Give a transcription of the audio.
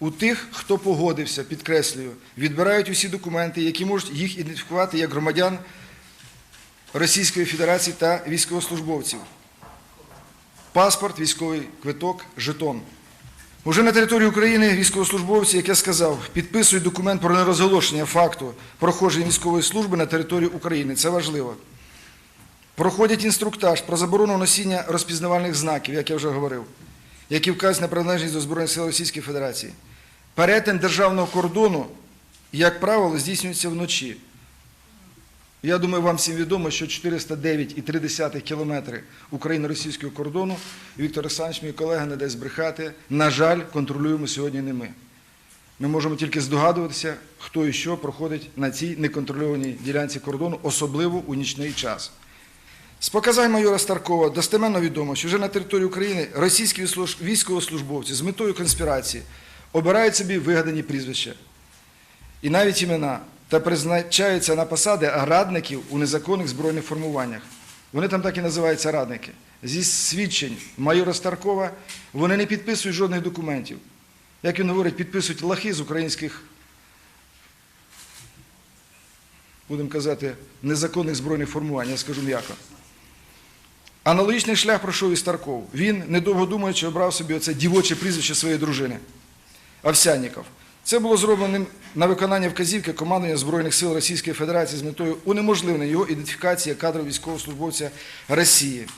У тих, хто погодився, підкреслюю, відбирають усі документи, які можуть їх ідентифікувати як громадян Російської Федерації та військовослужбовців. Паспорт, військовий квиток, жетон. Уже на території України військовослужбовці, як я сказав, підписують документ про нерозголошення факту проходження військової служби на території України. Це важливо. Проходять інструктаж про заборону носіння розпізнавальних знаків, як я вже говорив, які вказують на приналежність до Збройних сил Російської Федерації. Перетин державного кордону, як правило, здійснюється вночі. Я думаю, вам всім відомо, що 409,3 кілометри україно-російського кордону, Віктор Олександрович, мій колега, не дасть збрехати, на жаль, контролюємо сьогодні не ми. Ми можемо тільки здогадуватися, хто і що проходить на цій неконтрольованій ділянці кордону, особливо у нічний час. З показань майора Старкова достеменно відомо, що вже на території України російські військовослужбовці з метою конспірації обирають собі вигадані прізвища і навіть імена та призначаються на посади радників у незаконних збройних формуваннях. Вони там так і називаються радники. Зі свідчень майора Старкова вони не підписують жодних документів. Як він говорить, підписують лахи з українських, будемо казати, незаконних збройних формувань, я скажу м'яко. Аналогічний шлях пройшов і Старков. Він, недовго думаючи, обрав собі оце дівоче прізвище своєї дружини Овсянніков. Це було зроблено на виконання вказівки командування Збройних сил Російської Федерації з метою унеможливлення його ідентифікації кадрового військовослужбовця Росії.